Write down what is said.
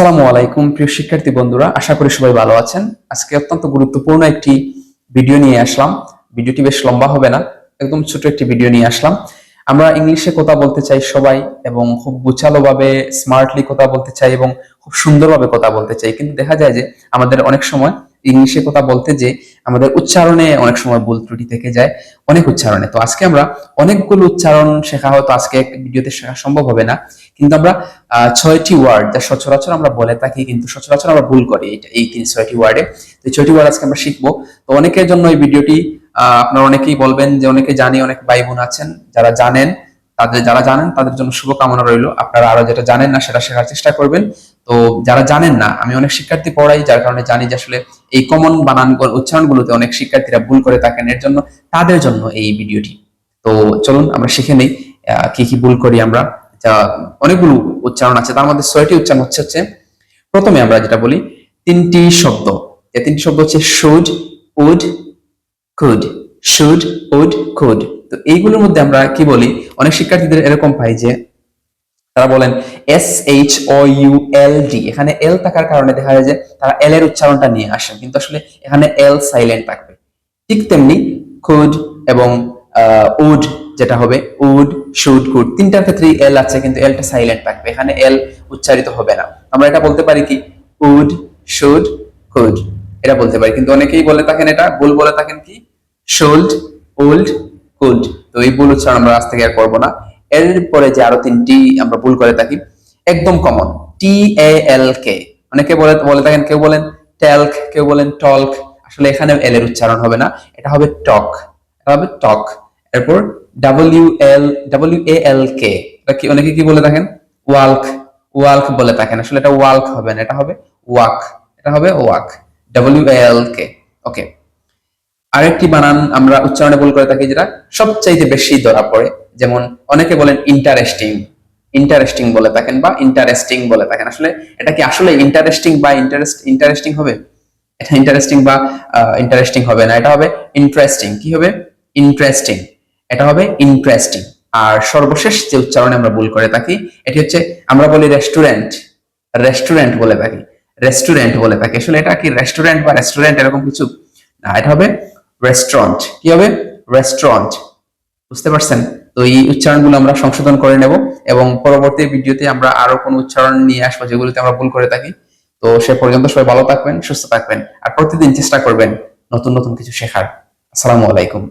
আসসালামু আলাইকুম, প্রিয় শিক্ষার্থী বন্ধুরা। আশা করি সবাই ভালো আছেন। আজকে অত্যন্ত গুরুত্বপূর্ণ একটি ভিডিও নিয়ে আসলাম। ভিডিওটি বেশ লম্বা হবে না, একদম ছোট একটি ভিডিও নিয়ে আসলাম। আমরা ইংলিশে কথা বলতে চাই সবাই এবং খুব গুছালোভাবে স্মার্টলি কথা বলতে চাই এবং খুব সুন্দরভাবে কথা বলতে চাই। কিন্তু দেখা যায় যে আমাদের অনেক সময় ইংলিশে কথা বলতে যে আমাদের উচ্চারণে অনেক সময় ভুল ত্রুটি থেকে যায়, অনেক উচ্চারণে। তো আজকে আমরা অনেকগুলো উচ্চারণ শেখা হয়তো আজকে এক ভিডিওতে শেখা সম্ভব হবে না। কিন্তু আমরা ছয়টি ওয়ার্ড যা সচরাচর আমরা বলে থাকি, কিন্তু সচরাচর আমরা ভুল করি এটা এই তিন, ছয়টি ওয়ার্ডে তো ছয়টি ওয়ার্ড আজকে আমরা শিখব। তো অনেকের জন্য এই ভিডিওটি আপনারা অনেকেই বলবেন যে অনেকে জানি, অনেক ভাই বোন আছেন যারা জানেন। তাদের যারা জানেন, তাদের জন্য শুভকামনা রইল। আপনারা আরও যেটা জানেন না, সেটা শেখার চেষ্টা করবেন। তো যারা জানেন না, আমি অনেক শিক্ষার্থী পড়াই, যার কারণে জানি যে আসলে এই কমন বানান উচ্চারণগুলোতে অনেক শিক্ষার্থীরা ভুল করে থাকেন। এর জন্য তাদের জন্য এই ভিডিওটি। তো চলুন, আমরা শিখে নেই কি কি ভুল করি আমরা। যা অনেকগুলো উচ্চারণ আছে, তার মধ্যে ছয়টি উচ্চারণ হচ্ছে হচ্ছে, প্রথমে আমরা যেটা বলি, তিনটি শব্দ। এই তিনটি শব্দ হচ্ছে should would could should would could তো এইগুলোর মধ্যে আমরা কি বলি? অনেক শিক্ষার্থীদের এরকম পাই যে তারা বলেন S H O U L D এখানে এল থাকার কারণে দেখা যায় যে তারা এল এর উচ্চারণটা নিয়ে আসেন কিন্তু আসলে এখানে এল সাইলেন্ট থাকবে। ঠিক তেমনি কুড এবং উড যেটা হবে উড শুড কুড তিনটার ক্ষেত্রেই এল আছে, কিন্তু এলটা সাইলেন্ট থাকবে, এখানে এল উচ্চারিত হবে না। আমরা এটা বলতে পারি কি? উড শুড কুড এটা বলতে পারি, কিন্তু অনেকেই বলে থাকেন এটা, ভুল বলে থাকেন কি? শুল্ড উল্ড কুড তো এই ভুল উচ্চারণ আমরা আজ থেকে আর করব না। এরপরে যে আরও তিনটি আমরা ভুল করে থাকি, একদম কমন টি এ এল কে অনেকে বলে বলে থাকেন, কেউ বলেন টেলক কেউ বলেন টলক আসলে এখানে এল এর উচ্চারণ হবে না, এটা হবে টক এটা হবে টক এরপর ডাব্লিউ এল ডাব্লিউ এ এল কি, অনেকে কি বলে থাকেন? ওয়াল্ক ওয়াল্ক বলে থাকেন। আসলে এটা ওয়াল্ক হবে না, এটা হবে ওয়াক এটা হবে ওয়াক ডাব্লিউ এল কে ওকে আরেকটি বানান আমরা উচ্চারণে ভুল করে থাকি যেটা সবচাইতে বেশি ধরা পড়ে। যেমন অনেকে বলেন ইন্টারেস্টিং ইন্টারেস্টিং বলে থাকেন বা ইন্টারেস্টিং বলে থাকেন। আসলে এটা কি আসলে ইন্টারেস্টিং বা ইন্টারেস্ট ইন্টারেস্টিং হবে? এটা ইন্টারেস্টিং বা ইন্টারেস্টিং হবে না, এটা হবে ইন্টারেস্টিং কি হবে? ইন্টারেস্টিং এটা হবে ইন্টারেস্টিং আর সর্বশেষ যে উচ্চারণে আমরা ভুল করে থাকি, এটি হচ্ছে আমরা বলি রেস্টুরেন্ট রেস্টুরেন্ট বলে থাকি। রেস্টুরেন্ট বলে থাকি। আসলে এটা কি রেস্টুরেন্ট বা রেস্টুরেন্ট এরকম কিছু? না, এটা হবে রেস্টুরেন্ট কি হবে? রেস্টুরেন্ট বুঝতে পারছেন? তো এই উচ্চারণগুলো আমরা সংশোধন করে নেব এবং পরবর্তী ভিডিওতে আমরা আরও কোন উচ্চারণ নিয়ে আসব যেগুলোতে আমরা ভুল করে থাকি। তো সে পর্যন্ত সবাই ভালো থাকবেন, সুস্থ থাকবেন, আর প্রতিদিন চেষ্টা করবেন নতুন নতুন কিছু শেখার। আসসালামু আলাইকুম।